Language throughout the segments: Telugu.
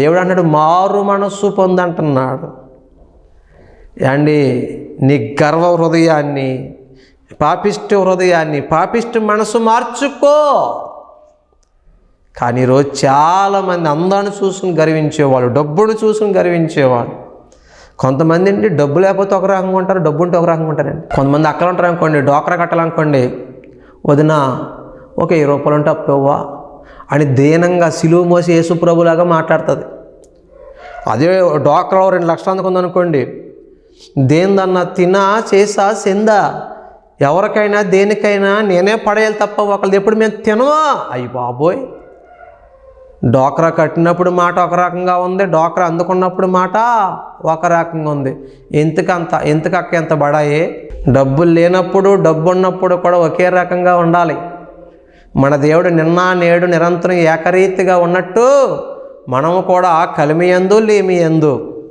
దేవుడు అన్నాడు మారు మనస్సు పొందంటున్నాడు. అండి నీ గర్వ హృదయాన్ని పాపిష్టి హృదయాన్ని పాపిష్టి మనసు మార్చుకో. కానీ ఈరోజు చాలామంది అందాన్ని చూసుకుని గర్వించేవాళ్ళు డబ్బును చూసుకుని గర్వించేవాళ్ళు. కొంతమంది అండి డబ్బు లేకపోతే ఒక రకంగా ఉంటారు డబ్బు ఉంటే ఒక రకంగా ఉంటారండి. కొంతమంది అక్కడ ఉంటారు అనుకోండి డోకరా కట్టాలనుకోండి వదిన ఒక ఇరవై రూపాయలు ఉంటే అప్పవ్వా అని దీనంగా సిలువు మోసి యేసు ప్రభులాగా మాట్లాడుతుంది. అదే డోక్రాలో రెండు లక్షలు అందుకుందనుకోండి దేనిదన్నా తినా చేసా సెందా ఎవరికైనా దేనికైనా నేనే పడేయాలి తప్ప ఒకళ్ళది ఎప్పుడు మేము తినవా అయ్యి బాబోయ్. డోక్రా కట్టినప్పుడు మాట ఒక రకంగా ఉంది డోక్రా అందుకున్నప్పుడు మాట ఒక రకంగా ఉంది. ఎంతకంత ఎంతకక్క ఎంత బడాయి? డబ్బులు లేనప్పుడు డబ్బు ఉన్నప్పుడు కూడా ఒకే రకంగా ఉండాలి. మన దేవుడు నిన్న నేడు నిరంతరం ఏకరీతిగా ఉన్నట్టు మనము కూడా కలిమి ఎందు లేమి ఎందు.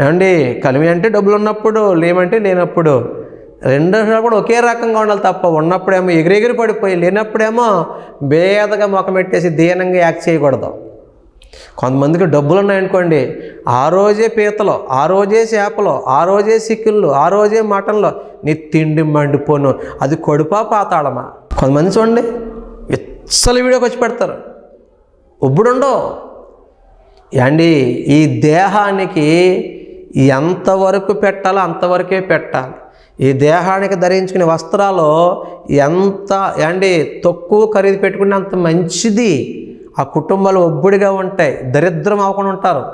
ఏమండి? కలిమి అంటే డబ్బులు ఉన్నప్పుడు లేమంటే లేనప్పుడు. రెండు కూడా ఒకే రకంగా ఉండాలి తప్ప ఉన్నప్పుడేమో ఎగిరెగిరి పడిపోయి లేనప్పుడేమో బేదగా ముఖం పెట్టేసి దీనంగా యాక్ట్ చేయకూడదు. కొంతమందికి డబ్బులు ఉన్నాయనుకోండి ఆ రోజే పీతలు ఆ రోజే చేపలు ఆ రోజే సిక్కుళ్ళు ఆ రోజే మటన్లో. నీ తిండి మండిపోను. అది కొడుపా పాతాళమా? కొంతమంది చూడండి అసలు వీడియోకి వచ్చి పెడతారు. ఒబ్బుడుండో. అండి ఈ దేహానికి ఎంతవరకు పెట్టాలో అంతవరకే పెట్టాలి. ఈ దేహానికి ధరించుకునే వస్త్రాలు ఎంత అండి తక్కువ ఖరీదు పెట్టుకుంటే అంత మంచిది. ఆ కుటుంబాలు ఒబ్బుడిగా ఉంటాయి దరిద్రం అవ్వకుండా ఉంటారు.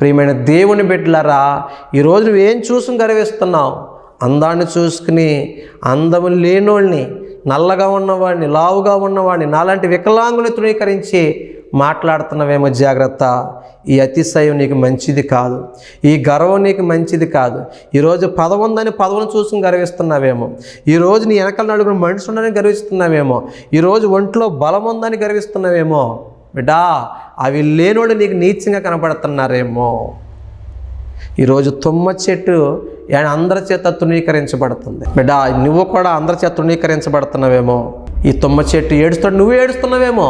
ప్రియమైన దేవుని బిడ్డలారా ఈరోజు నువ్వేం చూసుకుని గర్విస్తున్నావు? అందాన్ని చూసుకుని అందము లేనోళ్ళని నల్లగా ఉన్నవాడిని లావుగా ఉన్నవాడిని నాలాంటి వికలాంగుని తృణీకరించి మాట్లాడుతున్నావేమో జాగ్రత్త. ఈ అతిశయం నీకు మంచిది కాదు. ఈ గర్వం నీకు మంచిది కాదు. ఈరోజు పదవి ఉందని పదవును చూసుకుని గర్విస్తున్నావేమో. ఈరోజు నీ వెనకాల నడుగురు మనిషి ఉందని గర్విస్తున్నావేమో ఈరోజు ఒంట్లో బలం ఉందని గర్విస్తున్నావేమో. బిడ్డా అవి లేనోడు నీకు నీచంగా కనపడుతున్నారేమో. ఈరోజు తుమ్మ చెట్టు ఆయన అందరి చేత తృణీకరించబడుతుంది. బిడ్డ నువ్వు కూడా అందరి చేత తృణీకరించబడుతున్నావేమో? ఈ తుమ్మ చెట్టు ఏడుస్తాడు నువ్వు ఏడుస్తున్నావేమో?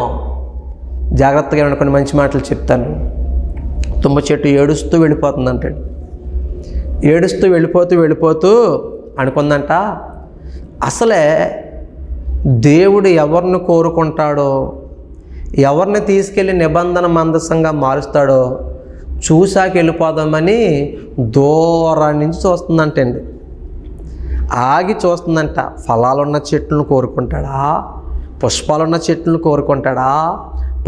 జాగ్రత్తగా అనుకుని మంచి మాటలు చెప్తాను. తుమ్మ చెట్టు ఏడుస్తూ వెళ్ళిపోతుందంట ఏడుస్తూ వెళ్ళిపోతూ వెళ్ళిపోతూ అనుకుందంట అసలే దేవుడు ఎవరిని కోరుకుంటాడో ఎవరిని తీసుకెళ్ళి నిబంధన మందసంగా మారుస్తాడో చూశాక వెళ్ళిపోదామని దూరం నుంచి చూస్తుందంటండి. ఆగి చూస్తుందంట. ఫలాలున్న చెట్లను కోరుకుంటాడా? పుష్పాలున్న చెట్లను కోరుకుంటాడా?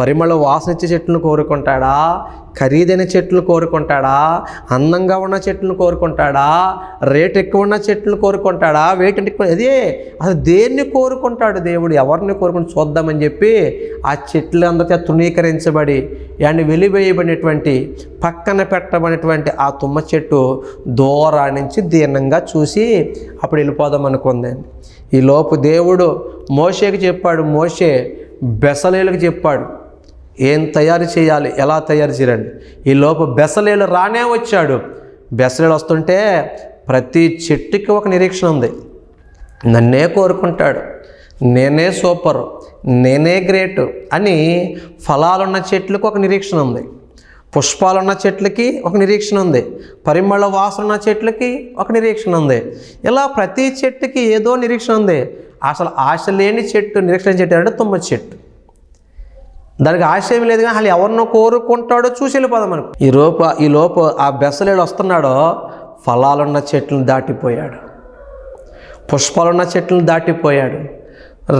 పరిమళ వాసన ఇచ్చే చెట్లను కోరుకుంటాడా? ఖరీదైన చెట్లు కోరుకుంటాడా? అందంగా ఉన్న చెట్లను కోరుకుంటాడా? రేట్ ఎక్కువ ఉన్న చెట్లు కోరుకుంటాడా? వెయిట్ ఎక్కువ అదే అసలు దేన్ని కోరుకుంటాడు దేవుడు? ఎవరిని కోరుకుంటూ చూద్దామని చెప్పి ఆ చెట్లు అందరితో తృణీకరించబడి అండ్ వెలివేయబడినటువంటి పక్కన పెట్టబడినటువంటి ఆ తుమ్మ చెట్టు దూరా నుంచి దీర్ణంగా చూసి అప్పుడు వెళ్ళిపోదాం అనుకుంది. ఈ లోపు దేవుడు మోషేకి చెప్పాడు మోషే బెసలేలకు చెప్పాడు ఏం తయారు చేయాలి ఎలా తయారు చేయాలండి? ఈ లోపు బెసలేలు రానే వచ్చాడు. బెసలేలు వస్తుంటే ప్రతి చెట్టుకి ఒక నిరీక్షణ ఉంది. నన్నే కోరుకుంటాడు నేనే సూపర్. నేనే గ్రేట్ అని ఫలాలున్న చెట్లకు ఒక నిరీక్షణ ఉంది. పుష్పాలున్న చెట్లకి ఒక నిరీక్షణ ఉంది. పరిమళ వాసన ఉన్న చెట్లకి ఒక నిరీక్షణ ఉంది. ఇలా ప్రతి చెట్టుకి ఏదో నిరీక్షణ ఉంది. అసలు ఆశ లేని చెట్టు నిరీక్షణ చెట్టు అంటే తుమ్మ చెట్టు. దానికి ఆశ ఏమి లేదు కానీ అసలు ఎవరినో కోరుకుంటాడో చూసి వెళ్ళిపోదాం మనకు ఈ లోపు ఈ లోపు ఆ బెసలేడు వస్తున్నాడో ఫలాలున్న చెట్లను దాటిపోయాడు. పుష్పాలున్న చెట్లను దాటిపోయాడు.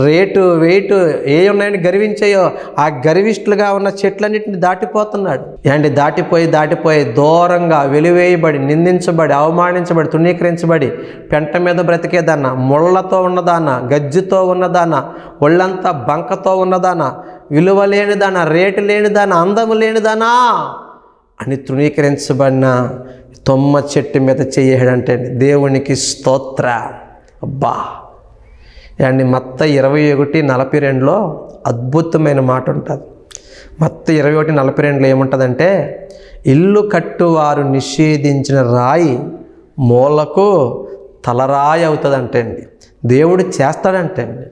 రేటు వెయిట్ ఏ ఉన్నాయని గర్వించాయో ఆ గర్విష్ఠులుగా ఉన్న చెట్లన్నింటిని దాటిపోతున్నాడు. ఏంటి? దాటిపోయి దాటిపోయి దూరంగా వెలివేయబడి నిందించబడి అవమానించబడి తృణీకరించబడి పెంట మీద బ్రతికేదాన్న ముళ్ళతో ఉన్నదాన గజ్జితో ఉన్నదాన ఒళ్ళంతా బంకతో ఉన్నదాన విలువ లేనిదాన రేటు లేనిదాన అందము లేనిదానా అని తృణీకరించబడిన తొమ్మ చెట్టు మీద చెయ్యడంటే దేవునికి స్తోత్ర. అబ్బా! అండి మత్త ఇరవై ఒకటి నలభై రెండులో అద్భుతమైన మాట ఉంటుంది మత్త ఇరవై ఒకటి నలభై రెండులో ఏముంటుందంటే ఇల్లు కట్టువారు నిషేధించిన రాయి మూలకు తలరాయి అవుతుందంటే అండి దేవుడు చేస్తాడంటే అండి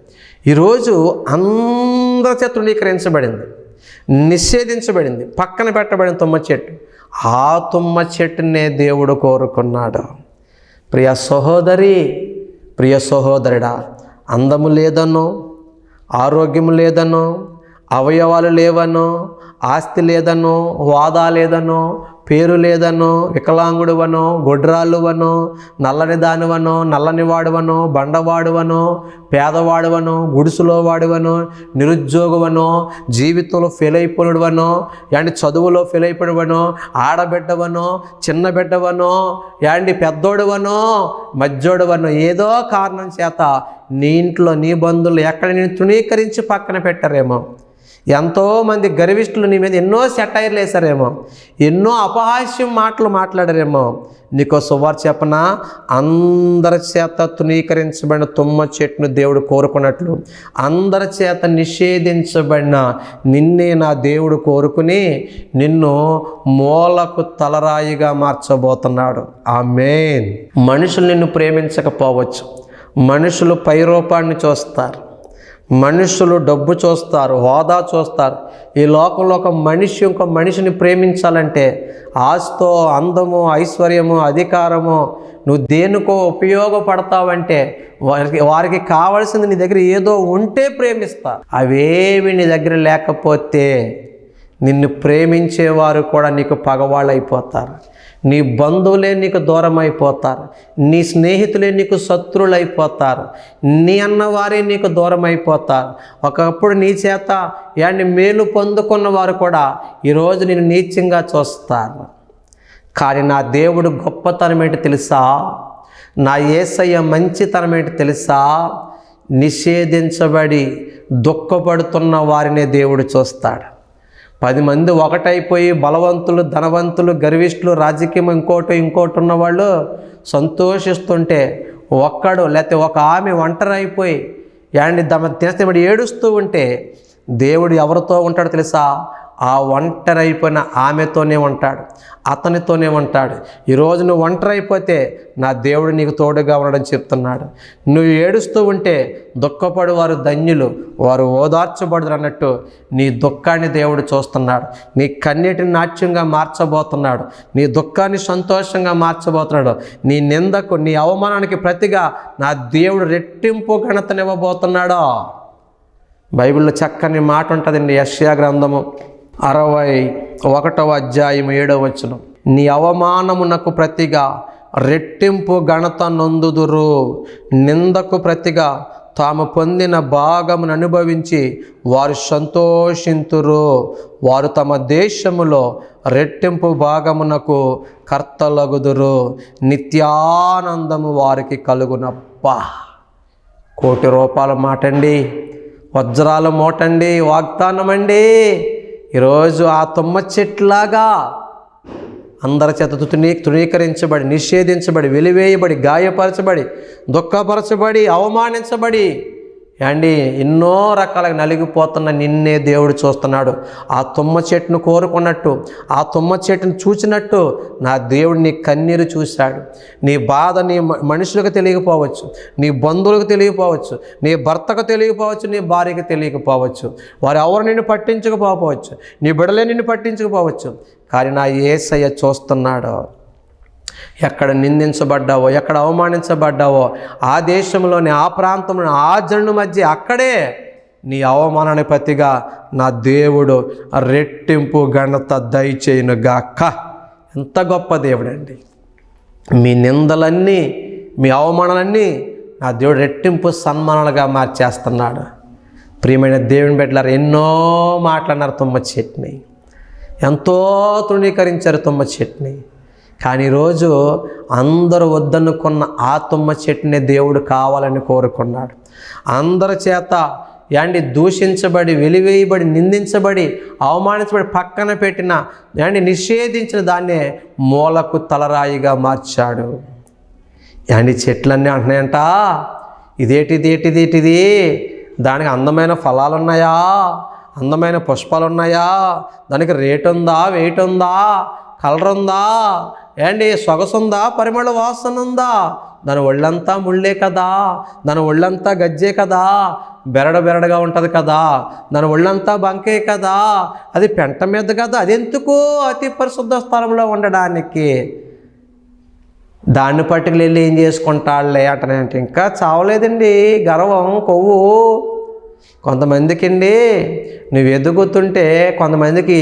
ఈరోజు అందరి చేత తృణీకరించబడింది నిషేధించబడింది. పక్కన పెట్టబడిన తుమ్మ చెట్టు. ఆ తుమ్మ చెట్టునే దేవుడు కోరుకున్నాడు. ప్రియ సహోదరి ప్రియ సహోదరుడా అందము లేదనో ఆరోగ్యం లేదనో అవయవాలు లేవనో ఆస్తి లేదనో హోదా లేదనో పేరు లేదనో వికలాంగుడువనో గొడ్రాలువనో నల్లని దానివనో నల్లని వాడువనో బండవాడువనో పేదవాడువనో గుడిసులో వాడువనో నిరుద్యోగవనో జీవితంలో ఫెయిల్ అయిపోయినవనో యాండి చదువులో ఫెయిల్ అయిపోయినవనో ఆడబిడ్డవనో చిన్న బిడ్డవనో యాండి పెద్దోడువనో మధ్యోడువనో ఏదో కారణం చేత నీ ఇంట్లో నీ బంధువులు ఎక్కడ నేను తృణీకరించి పక్కన పెట్టారేమో. ఎంతోమంది గర్విష్ఠులు నీ మీద ఎన్నో సెటైర్లు వేశారేమో ఎన్నో అపహాస్యం మాటలు మాట్లాడారేమో. నీకో సువార్ చెప్పన? అందరి చేత తృణీకరించబడిన తుమ్మ చెట్టును దేవుడు కోరుకున్నట్లు అందరి చేత నిషేధించబడిన నిన్నే నా దేవుడు కోరుకుని నిన్ను మూలకు తలరాయిగా మార్చబోతున్నాడు. ఆ మెయిన్ మనుషులు నిన్ను ప్రేమించకపోవచ్చు. మనుషులు పైరూపాన్ని చూస్తారు. మనుషులు డబ్బు చూస్తారు హోదా చూస్తారు. ఈ లోకంలో ఒక మనిషి ఇంకో మనిషిని ప్రేమించాలంటే ఆస్తో అందము ఐశ్వర్యము అధికారము నువ్వు దేనికో ఉపయోగపడతావంటే వారికి వారికి కావాల్సింది నీ దగ్గర ఏదో ఉంటే ప్రేమిస్తా. అవేమి నీ దగ్గర లేకపోతే నిన్ను ప్రేమించేవారు కూడా నీకు పగవాళ్ళు అయిపోతారు నీ బంధువులే నీకు దూరం అయిపోతారు నీ స్నేహితులే నీకు శత్రువులు అయిపోతారు నీ అన్నవారే నీకు దూరం అయిపోతారు ఒకప్పుడు నీ చేత యాన్ని మేలు పొందుకున్న వారు కూడా ఈరోజు నేను నీచంగా చూస్తారు. కానీ నా దేవుడు గొప్పతనం ఏంటి తెలుసా? నా ఏసయ్య మంచితనం ఏంటి తెలుసా? నిషేధించబడి దుఃఖపడుతున్న వారినే దేవుడు చూస్తాడు. పది మంది ఒకటైపోయి బలవంతులు ధనవంతులు గర్విష్ఠులు రాజకీయం ఇంకోటి ఇంకోటి ఉన్నవాళ్ళు సంతోషిస్తుంటే ఒక్కడు లేకపోతే ఒక ఆమె ఒంటరి అయిపోయి యాండి దమ తినస్తే ఏడుస్తూ ఉంటే దేవుడు ఎవరితో ఉంటాడో తెలుసా? ఆ ఒంటరైపోయిన ఆమెతోనే ఉంటాడు అతనితోనే ఉంటాడు. ఈరోజు నువ్వు ఒంటరైపోతే నా దేవుడు నీకు తోడుగా ఉండడం చెప్తున్నాడు. నువ్వు ఏడుస్తూ ఉంటే దుఃఖపడు వారు ధన్యులు వారు ఓదార్చబడరు అన్నట్టు నీ దుఃఖాన్ని దేవుడు చూస్తున్నాడు. నీ కన్నీటిని నాట్యంగా మార్చబోతున్నాడు. నీ దుఃఖాన్ని సంతోషంగా మార్చబోతున్నాడు. నీ నిందకు నీ అవమానానికి ప్రతిగా నా దేవుడు రెట్టింపు ఘనతనివ్వబోతున్నాడో. బైబిల్లో చక్కని మాట ఉంటుందండి యశ్యా గ్రంథము. అరవై ఒకటవ అధ్యాయం ఏడవ వచనం. నీ అవమానమునకు ప్రతిగా రెట్టింపు ఘనత నొందుదురు. నిందకు ప్రతిగా తాము పొందిన భాగమును అనుభవించి వారు సంతోషింతురు. వారు తమ దేశములో రెట్టింపు భాగమునకు కర్తలగుదురు. నిత్యానందము వారికి కలుగునప్ప. కోటి రూపాయల మాటండి వజ్రాల మోటండి వాగ్దానం అండి ఈరోజు ఆ తుమ్మ చెట్లాగా అందరి చేత తృణీ తృణీకరించబడి నిషేధించబడి వెలివేయబడి గాయపరచబడి దుఃఖపరచబడి అవమానించబడి అండి ఎన్నో రకాలుగా నలిగిపోతున్న నిన్నే దేవుడు చూస్తున్నాడు. ఆ తుమ్మ చెట్టును కోరుకున్నట్టు ఆ తుమ్మ చెట్టును చూసినట్టు నా దేవుడు నీ కన్నీరు చూశాడు. నీ బాధ నీ మనుషులకు తెలియకపోవచ్చు నీ బంధువులకు తెలియకపోవచ్చు నీ భర్తకు తెలియకపోవచ్చు నీ భార్యకు తెలియకపోవచ్చు. వారు ఎవరు నిన్ను పట్టించకపోవచ్చు నీ బిడలే నిన్ను పట్టించకపోవచ్చు. కానీ నా ఏసయ్య చూస్తున్నాడు. ఎక్కడ నిందించబడ్డావో ఎక్కడ అవమానించబడ్డావో ఆ దేశంలోని ఆ ప్రాంతంలో ఆ జన్ను మధ్య అక్కడే నీ అవమానాన్ని ప్రతిగా నా దేవుడు రెట్టింపు ఘనత దయచేయును గాక ఎంత గొప్ప దేవుడండి. మీ నిందలన్నీ మీ అవమానాలన్నీ నా దేవుడు రెట్టింపు సన్మానాలుగా మార్చేస్తున్నాడు. ప్రియమైన దేవుని బిడ్డలారు ఎన్నో మాట్లాడినారు తుమ్మ చెట్ని. ఎంతో తృణీకరించారు తుమ్మ చెట్ని. కానీ ఈరోజు అందరూ వద్దనుకున్న ఆ తుమ్మ చెట్టునే దేవుడు కావాలని కోరుకున్నాడు. అందరి చేత యాండి దూషించబడి వెలివేయబడి నిందించబడి అవమానించబడి పక్కన పెట్టిన యాండి నిషేధించిన దాన్నే మూలకు తలరాయిగా మార్చాడు. యాండి చెట్లన్నీ అంటున్నాయంట ఇదేటిది ఏటిది ఏటిది? దానికి అందమైన ఫలాలు ఉన్నాయా అందమైన పుష్పాలు ఉన్నాయా దానికి రేటు ఉందా వెయిట్ ఉందా కలర్ ఉందా ఏండి సొగసుందా? పరిమళ వాసన ఉందా దాని ఒళ్ళంతా ముళ్ళే కదా? దాని ఒళ్ళంతా గజ్జే కదా? బెరడ బెరడగా ఉంటుంది కదా? దాని ఒళ్ళంతా బంకే కదా? అది పెంట మీద కదా అదెందుకు? అతి పరిశుద్ధ స్థలంలో ఉండడానికి. దాన్ని పట్టుకుని వెళ్ళి ఏం చేసుకుంటాళ్ళే అంటే ఇంకా చావలేదండి గర్వం కొవ్వు. కొంతమందికి అండి నువ్వు ఎదుగుతుంటే కొంతమందికి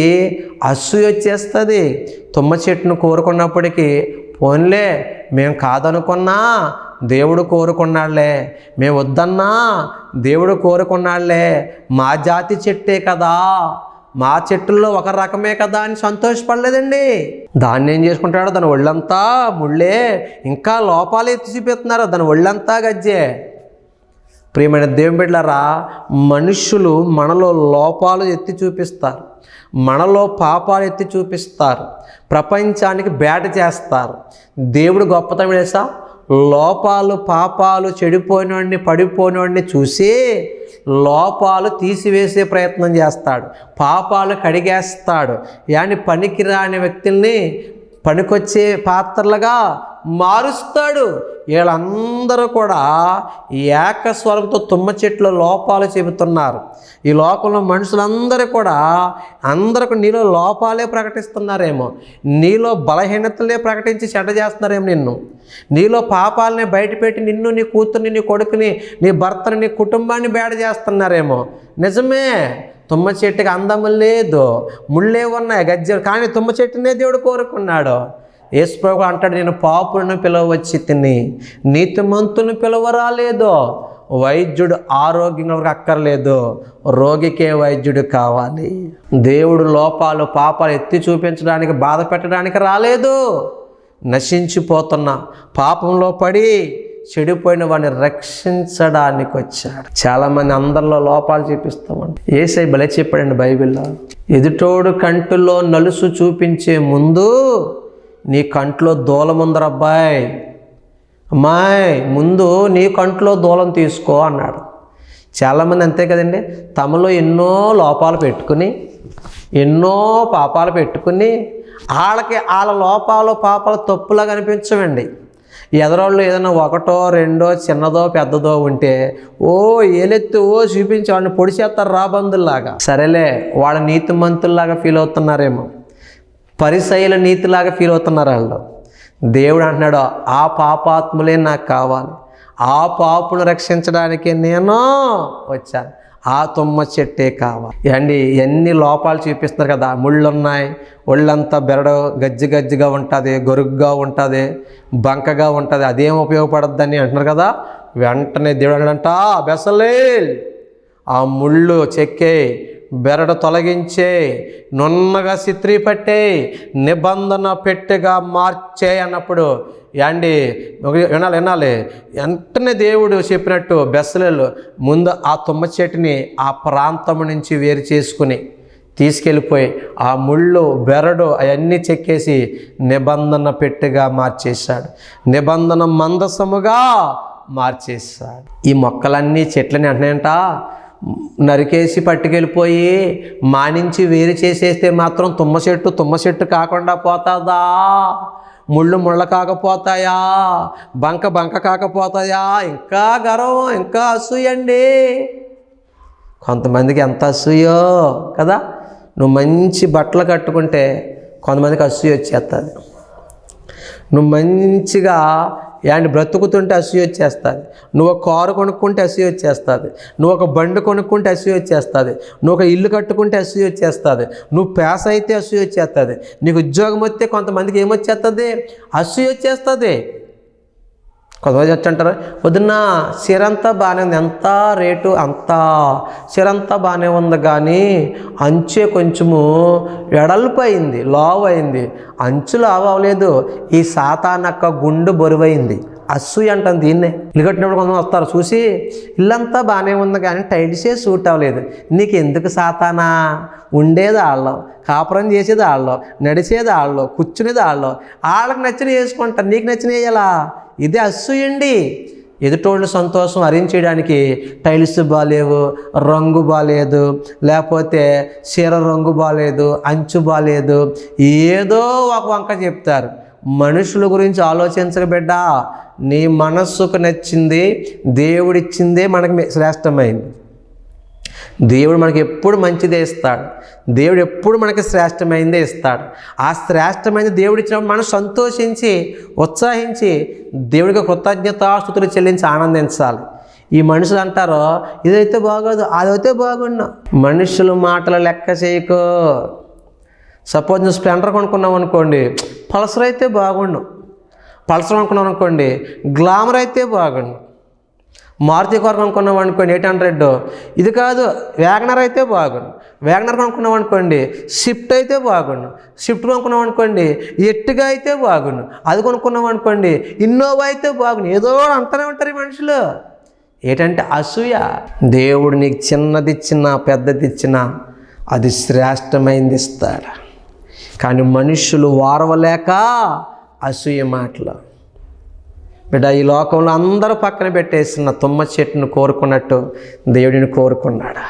అసూయ వచ్చేస్తుంది. తుమ్మ చెట్టును కోరుకున్నప్పటికీ పోన్లే మేము కాదనుకున్నా దేవుడు కోరుకున్నాళ్ళే. మేము వద్దన్నా దేవుడు కోరుకున్నాళ్ళే. మా జాతి చెట్టే కదా. మా చెట్టుల్లో ఒక రకమే కదా అని సంతోషపడలేదండి. దాన్ని ఏం చేసుకుంటాడో? దాని ఒళ్ళంతా ముళ్ళే ఇంకా లోపాలు ఎత్తి చూపిస్తున్నారు. దాని ఒళ్ళంతా గజ్జే. ప్రియమైన దేవుని బిడ్డలారా మనుషులు మనలో లోపాలు ఎత్తి చూపిస్తారు. మనలో పాపాలు ఎత్తి చూపిస్తారు. ప్రపంచానికి బేట చేస్తారు. దేవుడు గొప్పతనం లోపాలు పాపాలు చెడిపోయినోడిని పడిపోయినోడిని చూసి లోపాలు తీసివేసే ప్రయత్నం చేస్తాడు. పాపాలు కడిగేస్తాడు. యాని పనికిరాని వ్యక్తుల్ని పనికొచ్చే పాత్రలుగా మారుస్తాడు. వీళ్ళందరూ కూడా ఏకస్వరంతో తుమ్మ చెట్ల లోపాలు చెబుతున్నారు. ఈ లోకంలో మనుషులందరూ కూడా అందరికి నీలో లోపాలే ప్రకటిస్తున్నారేమో. నీలో బలహీనతలే ప్రకటించి చెడ్డ చేస్తున్నారేమో నిన్ను. నీలో పాపాలని బయటపెట్టి నిన్ను నీ కూతుర్ని నీ కొడుకుని నీ భర్తని నీ కుటుంబాన్ని బేడ చేస్తున్నారేమో. నిజమే. తుమ్మ చెట్టుకి అందము లేదు. ముళ్ళే ఉన్నాయి గజ్జలు. కానీ తుమ్మ చెట్టునే దేవుడు కోరుకున్నాడు. యేసుప్రభు అంటాడు నేను పాపులను పిలవచ్చి తిని నీతిమంతులను పిలవరాలేదో వైద్యుడు ఆరోగ్యంగా అక్కర్లేదు రోగికే వైద్యుడు కావాలి. దేవుడు లోపాలు పాపాలు ఎత్తి చూపించడానికి బాధ పెట్టడానికి రాలేదు. నశించిపోతున్న పాపంలో పడి చెడిపోయిన వాడిని రక్షించడానికి వచ్చాడు. చాలామంది అందరిలో లోపాలు చూపిస్తామండి. ఏసై భలే చెప్పాడండి బైబిల్లో ఎదుటోడు కంటిలో నలుసు చూపించే ముందు నీ కంట్లో దూలముందరబ్బాయ్ అమ్మాయి ముందు నీ కంట్లో దూలం తీసుకో అన్నాడు. చాలామంది అంతే కదండి. తమలో ఎన్నో లోపాలు పెట్టుకుని ఎన్నో పాపాలు పెట్టుకుని వాళ్ళకి వాళ్ళ లోపాలు పాపాలు తప్పులా కనిపించవండి ఎదరోళ్ళు ఏదైనా ఒకటో రెండో చిన్నదో పెద్దదో ఉంటే ఓ ఏలెత్తి ఓ చూపించి వాళ్ళని పొడిచేస్తారు రాబందుల్లాగా సరేలే వాళ్ళ నీతిమంతుల్లాగా ఫీల్ అవుతున్నారేమో. పరిసైల నీతిలాగా ఫీల్ అవుతున్నారు వాళ్ళు. దేవుడు అంటున్నాడు ఆ పాపాత్ములే నాకు కావాలి. ఆ పాపును రక్షించడానికి నేను వచ్చాను. ఆ తుమ్మ చెట్టే కావాలి. అండి ఎన్ని లోపాలు చూపిస్తున్నారు కదా. ముళ్ళు ఉన్నాయి ఒళ్ళంతా బెరడు గజ్జి గజ్జిగా ఉంటుంది గొరుగ్గా ఉంటుంది బంకగా ఉంటుంది. అదేం ఉపయోగపడద్దని అంటున్నారు కదా. వెంటనే దేవుడు అన్నాడంట బెసలే ఆ ముళ్ళు చెక్కే బెరడు తొలగించే నున్నగా సిత్రీ పట్టే నిబంధన పెట్టెగా మార్చే అన్నప్పుడు యాండి వినాలి వినాలి. వెంటనే దేవుడు చెప్పినట్టు బెస్సలేలు ముందు ఆ తుమ్మ చెట్టుని ఆ ప్రాంతం నుంచి వేరు చేసుకుని తీసుకెళ్ళిపోయి ఆ ముళ్ళు బెరడు అవన్నీ చెక్కేసి నిబంధన పెట్టెగా మార్చేశాడు. నిబంధన మందసముగా మార్చేశాడు. ఈ మొక్కలన్నీ చెట్లని అంటున్నాయంట? నరికేసి పట్టుకెళ్ళిపోయి మానించి వేరు చేసేస్తే మాత్రం తుమ్మ చెట్టు తుమ్మ చెట్టు కాకుండా పోతుందా? ముళ్ళు ముళ్ళ కాకపోతాయా? బంక బంక కాకపోతాయా? ఇంకా గర్వం ఇంకా అసూయండి కొంతమందికి ఎంత అసూయో కదా? నువ్వు మంచి బట్టలు కట్టుకుంటే కొంతమందికి అసూయ వచ్చేస్తుంది నువ్వు మంచిగా యాండి బ్రతుకుతుంటే అసూయ వచ్చేస్తుంది నువ్వు ఒక కారు కొనుక్కుంటే అసూయ వచ్చేస్తుంది నువ్వు ఒక బండి కొనుక్కుంటే అసూయ వచ్చేస్తుంది నువ్వు ఒక ఇల్లు కట్టుకుంటే అసూయ వచ్చేస్తుంది నువ్వు పేస అయితే అసూయ వచ్చేస్తుంది నీకు ఉద్యోగం వస్తే కొంతమందికి ఏమొచ్చేస్తుంది అసూయ వచ్చేస్తుంది కొంతమంది వచ్చంటారు వదిన సిరంతా బాగానే ఉంది. ఎంత రేటు? అంత. సిరంతా బాగానే ఉంది కానీ అంచే కొంచెము వెడల్పు అయింది లావ్ అయింది. అంచు లావు అవ్వలేదు. ఈ సాతానక్క గుండు బరువైంది. అసూయ అంటాం దీన్నే. ఇల్లు కట్టినప్పుడు కొంతమంది వస్తారు చూసి ఇల్లంతా బాగానే ఉంది కానీ టైల్సే సూట్ అవ్వలేదు. నీకు ఎందుకు సాతానా? ఉండేది వాళ్ళం కాపురం చేసేది ఆళ్ళలో నడిచేది ఆళ్ళలో కూర్చునేది ఆళ్ళలో వాళ్ళకి నచ్చిన వేసుకుంటారు నీకు నచ్చిన వేయాలా? ఇదే అసూయండి. ఎదుటోళ్ళ సంతోషం హరించేయడానికి టైల్స్ బాగాలేవు రంగు బాగాలేదు లేకపోతే చీర రంగు బాగాలేదు అంచు బాగాలేదు ఏదో ఒక వంక చెప్తారు. మనుషుల గురించి ఆలోచించరు బిడ్డ. నీ మనస్సుకు నచ్చింది దేవుడిచ్చిందే మనకి శ్రేష్టమైంది. దేవుడు మనకి ఎప్పుడు మంచిదే ఇస్తాడు. దేవుడు ఎప్పుడు మనకి శ్రేష్టమైనదే ఇస్తాడు. ఆ శ్రేష్టమైన దేవుడు ఇచ్చినప్పుడు మనం సంతోషించి ఉత్సాహించి దేవుడికి కృతజ్ఞతాస్థుతులు చెల్లించి ఆనందించాలి. ఈ మనుషులు అంటారు ఇదైతే బాగోదు అదైతే బాగున్నా. మనుషులు మాటలు లెక్క చేయకో. సపోజ్ నువ్వు స్ప్లెండర్ కొనుక్కున్నావు అనుకోండి పల్సర్ అయితే బాగుండు. పల్సర్ అనుకున్నావు అనుకోండి గ్లామర్ అయితే బాగుండు. మారుతి కార్ కొనుక్కున్నాం అనుకోండి ఎయిట్ హండ్రెడ్. ఇది కాదు వ్యాగనర్ అయితే బాగుండు. వ్యాగనర్ కొనుక్కున్నాం అనుకోండి షిఫ్ట్ అయితే బాగుండు. షిఫ్ట్ కొనుక్కున్నాం అనుకోండి ఎట్టుగా అయితే బాగుండు. అది కొనుక్కున్నాం అనుకోండి ఇన్నోవా అయితే బాగుండు. ఏదో అంటూనే ఉంటారు ఈ మనుషులు. ఏంటంటే అసూయ. దేవుడు నీకు చిన్నది ఇచ్చినా పెద్దది ఇచ్చినా అది శ్రేష్టమైంది ఇస్తాడు కానీ మనుషులు వారవలేక అసూయ మాటలు. బిడ్డ ఈ లోకంలో అందరూ పక్కన పెట్టేసిన తుమ్మ చెట్టును కోరుకున్నట్టు దేవుడిని కోరుకున్నాడు?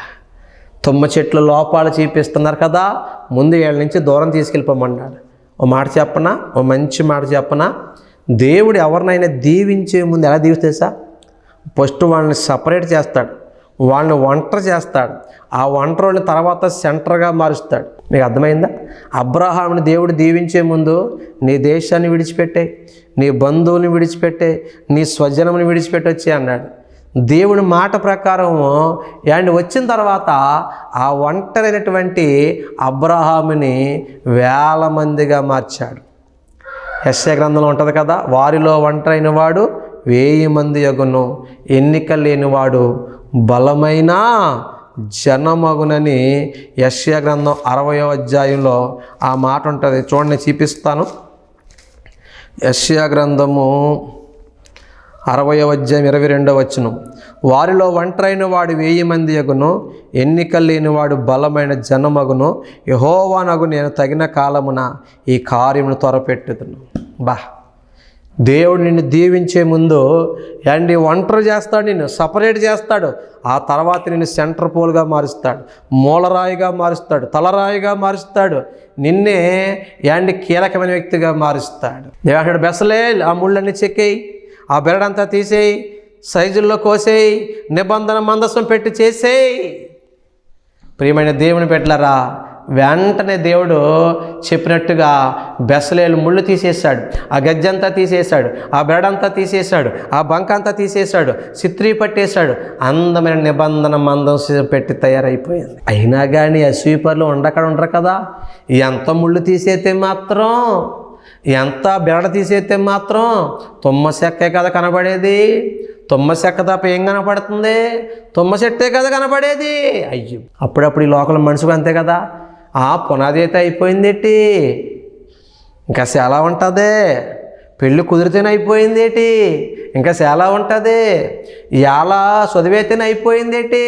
తుమ్మ చెట్లు లోపాలు చూపిస్తున్నారు కదా ముందు ఏళ్ళ నుంచి దూరం తీసుకెళ్ళిపోమన్నాడు. ఓ మాట చెప్పనా? ఓ మంచి మాట చెప్పనా? దేవుడు ఎవరినైనా దీవించే ముందు ఎలా దీవిస్తేసా ఫస్ట్ వాళ్ళని సపరేట్ చేస్తాడు. వాళ్ళని ఒంటరి చేస్తాడు. ఆ ఒంటరిని తర్వాత సెంటర్గా మారుస్తాడు. మీకు అర్థమైందా? అబ్రహాంని దేవుడు దీవించే ముందు నీ దేశాన్ని విడిచిపెట్టే నీ బంధువుని విడిచిపెట్టే నీ స్వజనముని విడిచిపెట్టొచ్చి అన్నాడు. దేవుని మాట ప్రకారం ఆయన వచ్చిన తర్వాత ఆ ఒంటరైనటువంటి అబ్రహాముని వేల మందిగా మార్చాడు. యశ్య గ్రంథంలో ఉంటుంది కదా వారిలో ఒంటరైన వాడు వేయి మంది యగును ఎన్నిక లేనివాడు బలమైన జనమగునని యశ్య గ్రంథం అరవయో అధ్యాయంలో ఆ మాట ఉంటుంది. చూడండి చూపిస్తాను. యశ్య గ్రంథము అరవయో అధ్యాయం ఇరవై రెండవ వచ్చును వారిలో ఒంటరైన వాడు వెయ్యి మంది యగును ఎన్నిక లేనివాడు బలమైన జనమగును. యహోవానగు నేను తగిన కాలమున ఈ కార్యమును త్వరపెట్టుదును. బా! దేవుడు నిన్ను దీవించే ముందు అండి ఒంటరి చేస్తాడు నిన్ను సపరేట్ చేస్తాడు. ఆ తర్వాత నిన్ను సెంటర్ పోల్గా మారుస్తాడు మూలరాయిగా మారుస్తాడు తలరాయిగా మారుస్తాడు నిన్నే యాండి కీలకమైన వ్యక్తిగా మారుస్తాడు. దేవుడు బెసలే ఆ ముళ్ళన్నీ చెక్కేయి ఆ బెరడంతా తీసేయి సైజుల్లో కోసేయి నిబంధన మందసం పెట్టి చేసేయి. ప్రియమైన దేవుని పెట్టలరా వెంటనే దేవుడు చెప్పినట్టుగా బెసలేలు ముళ్ళు తీసేశాడు ఆ గజ్జంతా తీసేశాడు ఆ బెడంతా తీసేశాడు ఆ బంక అంతా తీసేశాడు చిత్రీ పట్టేశాడు. అందమైన నిబంధన మందం పెట్టి తయారైపోయింది. అయినా కానీ అసూయపర్లు ఉండక్కడ ఉండరు కదా. ఎంత ముళ్ళు తీసేతే మాత్రం ఎంత బెరడ తీసేస్తే మాత్రం తుమ్మ చెక్కే కదా కనబడేది. తుమ్మ చెక్క తప్ప ఏం కనపడుతుంది? తుమ్మ చెట్టే కదా కనపడేది అయ్యో. అప్పుడప్పుడు ఈ లోకల్ మనుషులు అంతే కదా. ఆ పునాది అయితే అయిపోయిందేటి? ఇంకా చాలా ఉంటుంది. పెళ్ళి కుదిరితేనే అయిపోయిందేటి? ఇంకా చాలా ఉంటుంది. ఇలా చదివైతేనే అయిపోయిందేటి?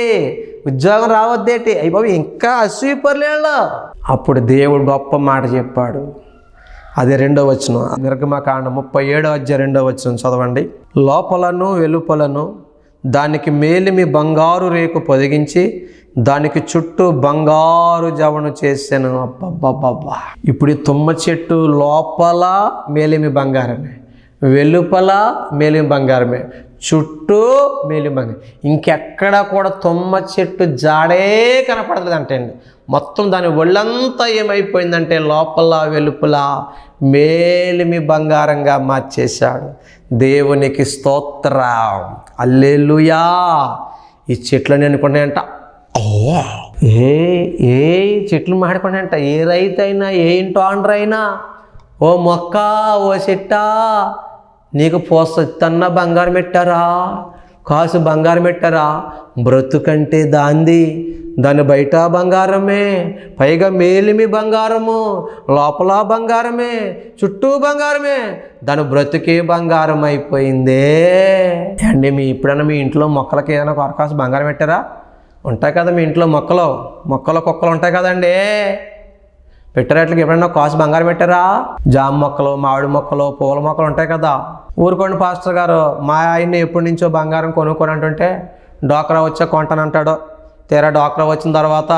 ఉద్యోగం రావద్దేటి? అయిపోయి ఇంకా అసూయపర్లేళ్ళు అప్పుడు దేవుడు గొప్ప మాట చెప్పాడు. అది రెండో వచనం. నిర్గమకాండ ముప్పై ఏడో అధ్యాయ రెండో వచనం చదవండి. లోపలను వెలుపలను దానికి మేలిమి బంగారు రేకు పొదిగించి దానికి చుట్టూ బంగారు జవను చేశాను. అబ్బబ్బబ్బబ్బా. ఇప్పుడు ఈ తుమ్మ చెట్టు లోపల మేలిమి బంగారమే. వెలుపల మేలిమి బంగారమే. చుట్టూ మేలిమి బంగారం. ఇంకెక్కడ కూడా తుమ్మ చెట్టు జాడే కనపడలేదంటే అండి మొత్తం దాని ఒళ్ళంతా ఏమైపోయిందంటే లోపల వెలుపల మేలిమి బంగారంగా మార్చేశాడు. దేవునికి స్తోత్ర. అల్లెలుయా ఈ చెట్లని అనుకున్నాయంట. ఓ ఏ ఏ చెట్లు మాడుకున్నాయంట ఏ రైతు అయినా ఏ ఇంటో ఆండ్ర అయినా ఓ మొక్క ఓ చెట్టా నీకు పోసొత్తన్న బంగారం పెట్టారా? కాసు బంగారం పెట్టారా? బ్రతుకంటే దాంది. దాని బయట బంగారమే పైగా మేలిమి బంగారము లోపల బంగారమే చుట్టూ బంగారమే దాని బ్రతుకే బంగారం అయిపోయిందే అండి మీ ఇప్పుడైనా మీ ఇంట్లో మొక్కలకి ఏదైనా కొరకాసు బంగారం పెట్టారా? ఉంటాయి కదా మీ ఇంట్లో మొక్కలు. మొక్కలు కుక్కలు ఉంటాయి కదండి. పెట్టారట్లకి ఎప్పుడైనా కాసు బంగారం పెట్టారా? జామ మొక్కలు మామిడి మొక్కలు పూల మొక్కలు ఉంటాయి కదా. ఊరుకోండి పాస్టర్ గారు మా ఆయన్ని ఎప్పటి నుంచో బంగారం కొనుక్కొని అంటుంటే డోక్రా వచ్చా కొంటానంటాడు. తీరా డాక్టర్ వచ్చిన తర్వాత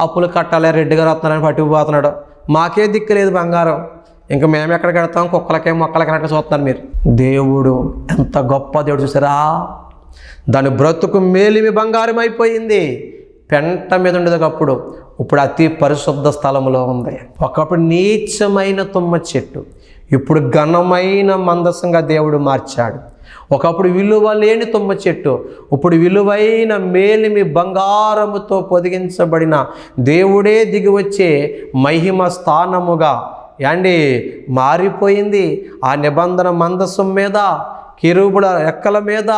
అప్పులు కట్టాలి రెడ్డి గారు వస్తున్నారని పట్టుకుపోతున్నాడు మాకే దిక్కు లేదు బంగారం. ఇంకా మేము ఎక్కడ కడతాం కుక్కలకే మొక్కలకి అన్నట్టు చూస్తున్నారు మీరు. దేవుడు ఎంత గొప్ప దేవుడు చూసారా? దాని బ్రతుకు మేలిమి బంగారం అయిపోయింది. పెంట మీద ఉండేది ఒకప్పుడు. ఇప్పుడు అతి పరిశుద్ధ స్థలంలో ఉంది. ఒకప్పుడు నీచమైన తుమ్మ చెట్టు. ఇప్పుడు ఘనమైన మందసంగా దేవుడు మార్చాడు. ఒకప్పుడు విలువ లేని తుమ్మ చెట్టు ఇప్పుడు విలువైన మేలిమి బంగారముతో పొదిగించబడిన దేవుడే దిగివచ్చే మహిమ స్థానముగా. యాండి మారిపోయింది ఆ నిబంధన మందసం మీద కిరుబుల రెక్కల మీద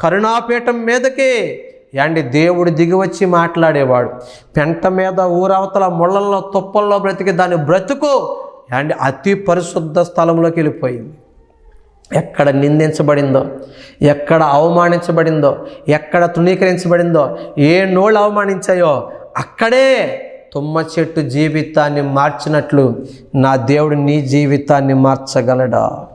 కరుణాపీఠం మీదకే. యాండి దేవుడు దిగివచ్చి మాట్లాడేవాడు. పెంట మీద ఊరవతల ముళ్ళల్లో తుప్పల్లో బ్రతికి దాని బ్రతుకు యాండి అతి పరిశుద్ధ స్థలంలోకి వెళ్ళిపోయింది. ఎక్కడ నిందించబడిందో ఎక్కడ అవమానించబడిందో ఎక్కడ తృణీకరించబడిందో ఏ నోళ్ళు అవమానించాయో అక్కడే తుమ్మ చెట్టు జీవితాన్ని మార్చినట్లు నా దేవుడు నీ జీవితాన్ని మార్చగలడా?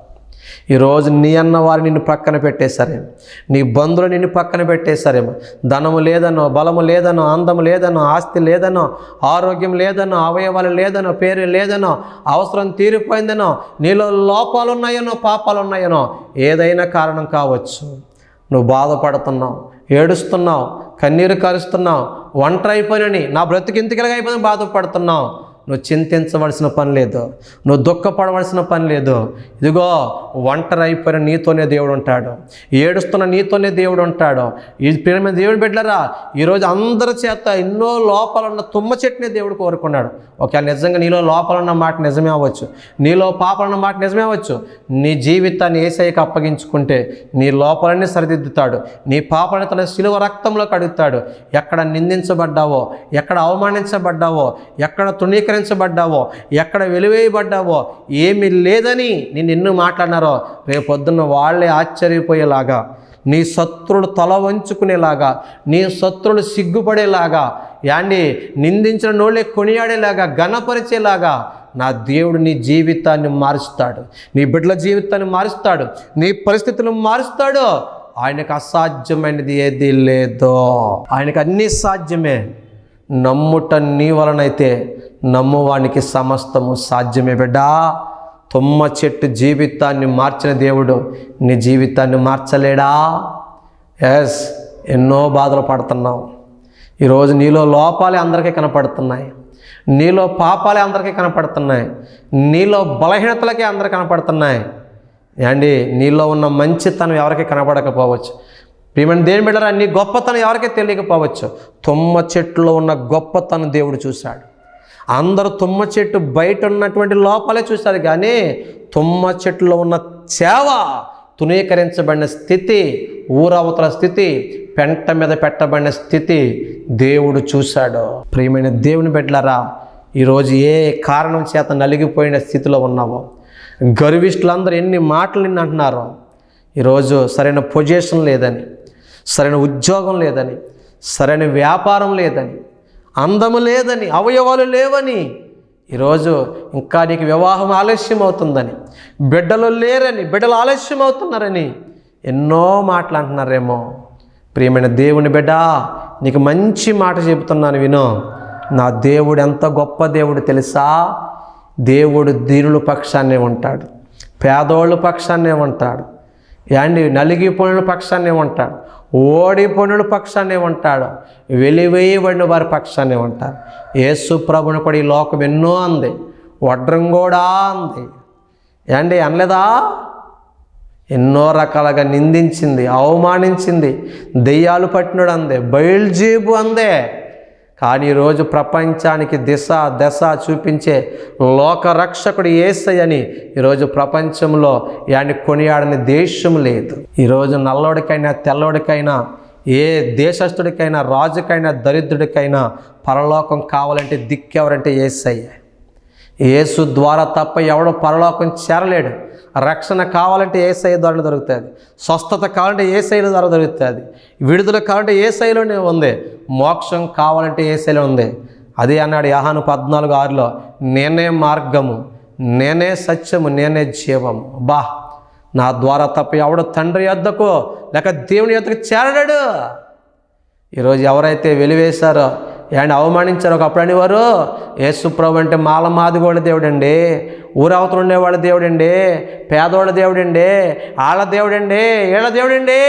ఈరోజు నీ అన్న వారు నిన్ను పక్కన పెట్టేశారేమో. నీ బంధువులు నిన్ను పక్కన పెట్టేశారేమో. ధనము లేదనో బలము లేదనో అందము లేదనో ఆస్తి లేదనో ఆరోగ్యం లేదనో అవయవాలు లేదనో పేరు లేదనో అవసరం తీరిపోయిందనో నీలో లోపాలు ఉన్నాయనో పాపాలు ఉన్నాయనో ఏదైనా కారణం కావచ్చు. నువ్వు బాధపడుతున్నావు ఏడుస్తున్నావు కన్నీరు కరుస్తున్నావు ఒంటరి అయిపోయినని నా బ్రతుకు అయిపోయిన బాధపడుతున్నావు. నువ్వు చింతించవలసిన పని లేదు. నువ్వు దుఃఖపడవలసిన పని లేదు. ఇదిగో ఒంటరి అయిపోయిన నీతోనే దేవుడు ఉంటాడు. ఏడుస్తున్న నీతోనే దేవుడు ఉంటాడు. ఈ ప్రేమ దేవుడు బిడ్డరా ఈరోజు అందరి చేత ఎన్నో లోపాలున్న తుమ్మ చెట్టునే దేవుడు కోరుకున్నాడు. ఒకవేళ నిజంగా నీలో లోపాలున్న మాట నిజమే అవ్వచ్చు. నీలో పాపాలున్న మాట నిజమే అవ్వచ్చు. నీ జీవితాన్ని ఏసైకి అప్పగించుకుంటే నీ లోపాలన్నీ సరిదిద్దుతాడు. నీ పాపాలను తన శిలువ రక్తంలో కడుగుతాడు ఎక్కడ నిందించబడ్డావో ఎక్కడ అవమానించబడ్డావో ఎక్కడ తృణీకరించబడ్డావో ఎక్కడ వెలివేయబడ్డావో? ఏమీ లేదని నేను ఎన్నో మాట్లాడినారో? పొద్దున్న వాళ్ళే ఆశ్చర్యపోయేలాగా నీ శత్రుడు తల వంచుకునేలాగా నీ శత్రుడు సిగ్గుపడేలాగా యాండి నిందించిన నోళ్ళే కొనియాడేలాగా ఘనపరిచేలాగా నా దేవుడు నీ జీవితాన్ని మారుస్తాడు. నీ బిడ్డల జీవితాన్ని మారుస్తాడు. నీ పరిస్థితులను మారుస్తాడు. ఆయనకు అసాధ్యమైనది ఏది లేదో. ఆయనకు అన్నీ సాధ్యమే. నమ్ముట నీ వలనైతే నమ్మువానికి సమస్తము సాధ్యమే బిడ్డా. తుమ్మ చెట్టు జీవితాన్ని మార్చిన దేవుడు నీ జీవితాన్ని మార్చలేడా? ఎస్ ఎన్నో బాధలు పడుతున్నావు. ఈరోజు నీలో లోపాలే అందరికీ కనపడుతున్నాయి. నీలో పాపాలే అందరికీ కనపడుతున్నాయి. నీలో బలహీనతలకే అందరికీ కనపడుతున్నాయి. అండి నీలో ఉన్న మంచితనం ఎవరికి కనపడకపోవచ్చు. ప్రియమని దేని బిడ్డరా నీ గొప్పతనం ఎవరికీ తెలియకపోవచ్చు. తుమ్మ చెట్టులో ఉన్న గొప్పతనం దేవుడు చూశాడు. అందరూ తుమ్మ చెట్టు బయట ఉన్నటువంటి లోపలే చూశారు కానీ తుమ్మ చెట్టులో ఉన్న సేవ తునీకరించబడిన స్థితి ఊరవతల స్థితి పెంట మీద పెట్టబడిన స్థితి దేవుడు చూశాడు. ప్రియమైన దేవుని బిడ్డలరా ఈరోజు ఏ కారణం చేత నలిగిపోయిన స్థితిలో ఉన్నావో గర్విష్ఠులందరూ ఎన్ని మాటలు నిన్ను అంటున్నారో ఈరోజు సరైన పొజిషన్ లేదని సరైన ఉద్యోగం లేదని సరైన వ్యాపారం లేదని అందము లేదని అవయవాలు లేవని. ఈరోజు ఇంకా నీకు వివాహం ఆలస్యం అవుతుందని బిడ్డలు లేరని బిడ్డలు ఆలస్యం అవుతున్నారని ఎన్నో మాటలు అంటున్నారేమో. ప్రియమైన దేవుని బిడ్డ నీకు మంచి మాట చెబుతున్నాను విను. నా దేవుడు ఎంత గొప్ప దేవుడు తెలుసా? దేవుడు దీనుల పక్షాన్నే ఉంటాడు పేదోళ్ళ పక్షాన్నే ఉంటాడు యాండి నలిగిపోయిన పక్షాన్నే ఉంటాడు. ఓడిపోనుడు పక్షాన్నే ఉంటాడు. వెలివేయబడిన వారి పక్షాన్నే ఉంటారు. యేసు ప్రభుని కూడా ఈ లోకం ఎన్నో అంది. వడ్రం కూడా అంది. ఏండి అనలేదా? ఎన్నో రకాలుగా నిందించింది అవమానించింది దెయ్యాలు పట్టినడు అందే బయల్జీబు అందే. కానీ ఈరోజు ప్రపంచానికి దిశ దశ చూపించే లోకరక్షకుడు ఏసయ్యని ఈరోజు ప్రపంచంలో యాని కొనియాడని దేశం లేదు. ఈరోజు నల్లోడికైనా తెల్లోడికైనా ఏ దేశస్థుడికైనా రాజుకైనా దరిద్రుడికైనా పరలోకం కావాలంటే దిక్కెవరంటే ఏసయ్య. యేసు ద్వారా తప్ప ఎవడో పరలోకం చేరలేడు. రక్షణ కావాలంటే ఏ శైలి ద్వారా దొరుకుతుంది. స్వస్థత కావాలంటే ఏ శైలి ద్వారా దొరుకుతుంది. విడుదల కావాలంటే ఏ శైలిలోనే ఉంది. మోక్షం కావాలంటే ఏ శైలి ఉంది. అదే అన్నాడు యాహాను పద్నాలుగు ఆరులో నేనే మార్గము నేనే సత్యము నేనే జీవము. బా నా ద్వారా తప్ప ఎవడు తండ్రి యొద్దకు లేక దేవుని యొద్దకు చేరడాడు ఈరోజు ఎవరైతే వెలివేశారో ఆయన అవమానించారు ఒకప్పుడు అనేవారు యేసుప్రభు అంటే మాల మాదిగోళ్ళ దేవుడండి ఊరవతలు ఉండేవాళ్ళ దేవుడండి పేదోళ్ళ దేవుడండి వాళ్ళ దేవుడండి వీళ్ళ దేవుడండి.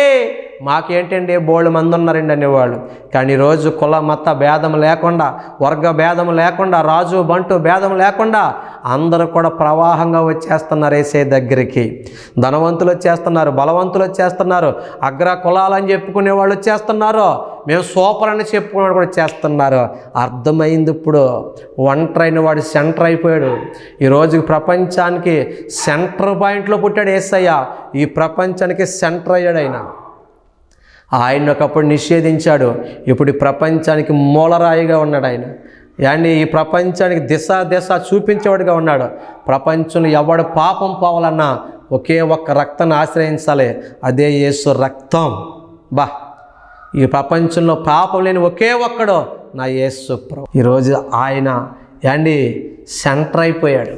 మాకేంటండి బోళ్ళు మంది ఉన్నారండి అనేవాళ్ళు. కానీ ఈరోజు కుల మత భేదం లేకుండా వర్గ భేదం లేకుండా రాజు బంటు భేదం లేకుండా అందరూ కూడా ప్రవాహంగా వచ్చేస్తున్నారు ఏసే దగ్గరికి. ధనవంతులు వచ్చేస్తున్నారు బలవంతులు వచ్చేస్తున్నారు అగ్ర కులాలని చెప్పుకునే వాళ్ళు వచ్చేస్తున్నారు మేము సూపర్ అని చెప్పుకునే కూడా చేస్తున్నారు అర్థమైంది ఇప్పుడు ఒంటరైన వాడు సెంటర్ అయిపోయాడు. ఈరోజు ప్రపంచానికి సెంటర్ పాయింట్లో పుట్టాడు ఏసయ్య. ఈ ప్రపంచానికి సెంటర్ అయ్యాడు ఆయన. ఆయన ఒకప్పుడు నిషేధించాడు. ఇప్పుడు ఈ ప్రపంచానికి మూలరాయిగా ఉన్నాడు ఆయన. అండి ఈ ప్రపంచానికి దిశ దిశ చూపించేవాడిగా ఉన్నాడు. ప్రపంచంలో ఎవడు పాపం పోవాలన్నా ఒకే ఒక్క రక్తాన్ని ఆశ్రయించాలి. అదే యేసు రక్తం. బా. ఈ ప్రపంచంలో పాపం లేని ఒకే ఒక్కడు నా యేసు ప్రభు. ఈరోజు ఆయన యాండి సెంటర్ అయిపోయాడు.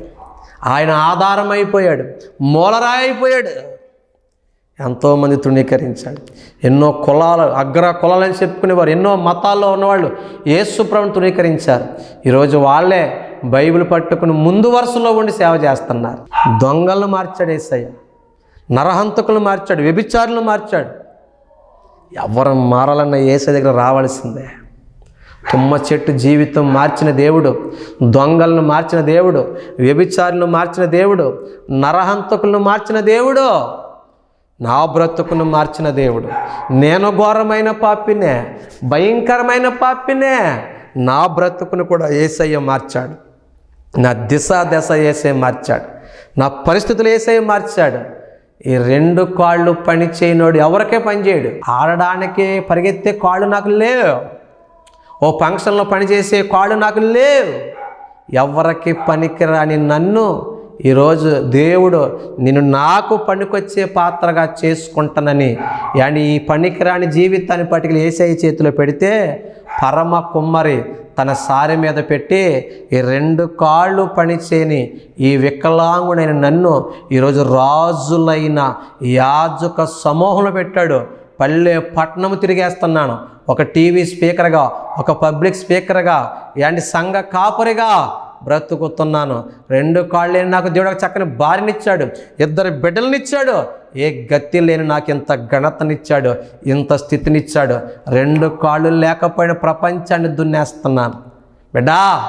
ఆయన ఆధారం అయిపోయాడు మూలరాయి అయిపోయాడు. ఎంతోమంది తృణీకరించాడు. ఎన్నో కులాలు అగ్ర కులాలని చెప్పుకునేవారు ఎన్నో మతాల్లో ఉన్నవాళ్ళు ఏసుప్రభుని తృణీకరించారు. ఈరోజు వాళ్ళే బైబిల్ పట్టుకుని ముందు వరుసలో ఉండి సేవ చేస్తున్నారు. దొంగలను మార్చాడు ఏసయ్య. నరహంతకులు మార్చాడు వ్యభిచారులు మార్చాడు. ఎవరు మారాలన్న ఏసై దగ్గర రావాల్సిందే. తుమ్మ చెట్టు జీవితం మార్చిన దేవుడు దొంగలను మార్చిన దేవుడు వ్యభిచారులను మార్చిన దేవుడు నరహంతకులను మార్చిన దేవుడు. నా బ్రతుకును మార్చిన దేవుడు. నేను ఘోరమైన పాపినే భయంకరమైన పాపినే నా బ్రతుకును కూడా ఏసయ్య మార్చాడు. నా దిశ దశ ఏసే మార్చాడు. నా పరిస్థితులు ఏసై మార్చాడు. ఈ రెండు కాళ్ళు పని చేయనోడు ఎవరికే పనిచేయడు ఆడడానికి పరిగెత్తే కాళ్ళు నాకు లేవు. ఓ ఫంక్షన్లో పనిచేసే కాళ్ళు నాకు లేవు. ఎవరికి పనికిరాని నన్ను ఈరోజు దేవుడు నేను నాకు పనికొచ్చే పాత్రగా చేసుకుంటానని అండ్ ఈ పనికిరాని జీవితాన్ని పట్టుకుని ఏసఐ చేతిలో పెడితే పరమ కుమ్మరి తన సారి మీద పెట్టి ఈ రెండు కాళ్ళు పనిచేయని ఈ వికలాంగుడైన నన్ను ఈరోజు రాజులైన యాజక సమూహంలో పెట్టాడు. పల్లె పట్టణము తిరిగేస్తున్నాను. ఒక టీవీ స్పీకర్గా ఒక పబ్లిక్ స్పీకర్గా ఇలాంటి సంఘ కాపరిగా బ్రతుకుతున్నాను. రెండు కాళ్ళు లేని నాకు దేవుడు చక్కని భార్యనిచ్చాడు. ఇద్దరు బిడ్డలనిచ్చాడు. ఏ గతి లేని నాకు ఇంత ఘనతనిచ్చాడు. ఇంత స్థితినిచ్చాడు. రెండు కాళ్ళు లేకపోయిన ప్రపంచాన్ని దున్నేస్తున్నాను బిడ్డా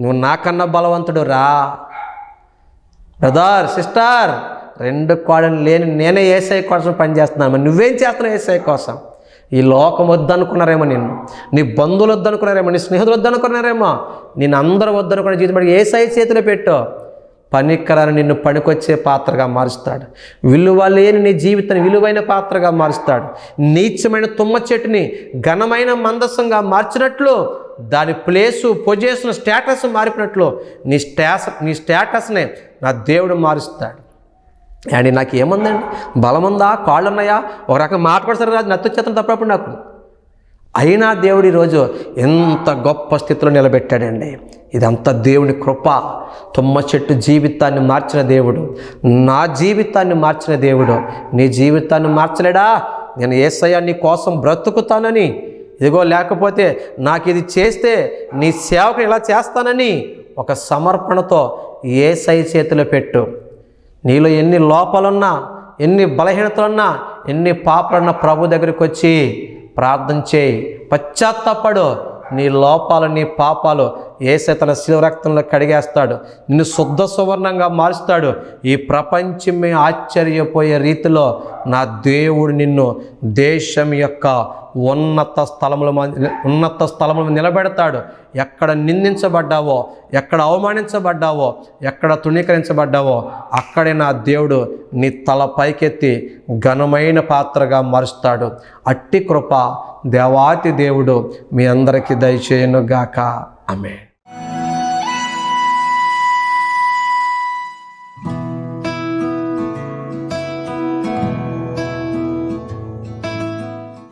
నువ్వు నాకన్నా బలవంతుడు రా. బ్రదర్ సిస్టర్ రెండు కాళ్ళు లేని నేనే ఏసఐ కోసం పనిచేస్తున్నాను. నువ్వేం చేస్తున్నావు ఏసఐ కోసం? ఈ లోకం వద్దనుకున్నారేమో నిన్ను నీ బంధువులు వద్దనుకున్నారేమో నీ స్నేహితులు వద్దనుకున్నారేమో నేను అందరూ వద్దనుకున్న జీవితం ఏ ఏసఐ చేతిలో పెట్టు. పనికిరాని నిన్ను పనికొచ్చే పాత్రగా మారుస్తాడు. విలువ లేని నీ జీవితాన్ని విలువైన పాత్రగా మారుస్తాడు. నీచమైన తుమ్మ చెట్టుని ఘనమైన మందస్సంగా మార్చినట్లు దాని ప్లేసు పొజిషన్ స్టేటస్ మారిపోయినట్లు నీ స్టాస్ నీ స్టేటస్ని నా దేవుడు మారుస్తాడు. అండ్ నాకు ఏముందండి బలముందా? కాళ్ళు ఉన్నాయా ఒక రకం మాట కూడా సరే రాదు. నచ్చొచ్చేతను తప్పప్పుడు నాకు. అయినా దేవుడు ఈరోజు ఎంత గొప్ప స్థితిలో నిలబెట్టాడండి. ఇదంతా దేవుని కృప. తుమ్మ చెట్టు జీవితాన్ని మార్చిన దేవుడు. నా జీవితాన్ని మార్చిన దేవుడు. నీ జీవితాన్ని మార్చలేడా? నేను ఏసయ్య నీ కోసం బ్రతుకుతానని. ఇదిగో లేకపోతే నాకు ఇది చేస్తే నీ సేవకు ఇలా చేస్తానని ఒక సమర్పణతో ఏసై చేతిలో పెట్టు. నీలో ఎన్ని లోపాలున్నా ఎన్ని బలహీనతలున్నా ఎన్ని పాపలున్నా ప్రభు దగ్గరికి వచ్చి ప్రార్థన చేయి. పశ్చాత్తాపడు. నీ లోపాలు నీ పాపాలు ఏసే తన శివరక్తంలో కడిగేస్తాడు నిన్ను శుద్ధ సువర్ణంగా మారుస్తాడు. ఈ ప్రపంచమే ఆశ్చర్యపోయే రీతిలో నా దేవుడు నిన్ను దేశం యొక్క ఉన్నత స్థలముల ఉన్నత స్థలములు నిలబెడతాడు. ఎక్కడ నిందించబడ్డావో ఎక్కడ అవమానించబడ్డావో ఎక్కడ తృణీకరించబడ్డావో అక్కడే నా దేవుడు నీ తల పైకెత్తి ఘనమైన పాత్రగా మారుస్తాడు. అట్టి కృప దేవాతి దేవుడు మీ అందరికీ దయచేయనుగాక. ఆమె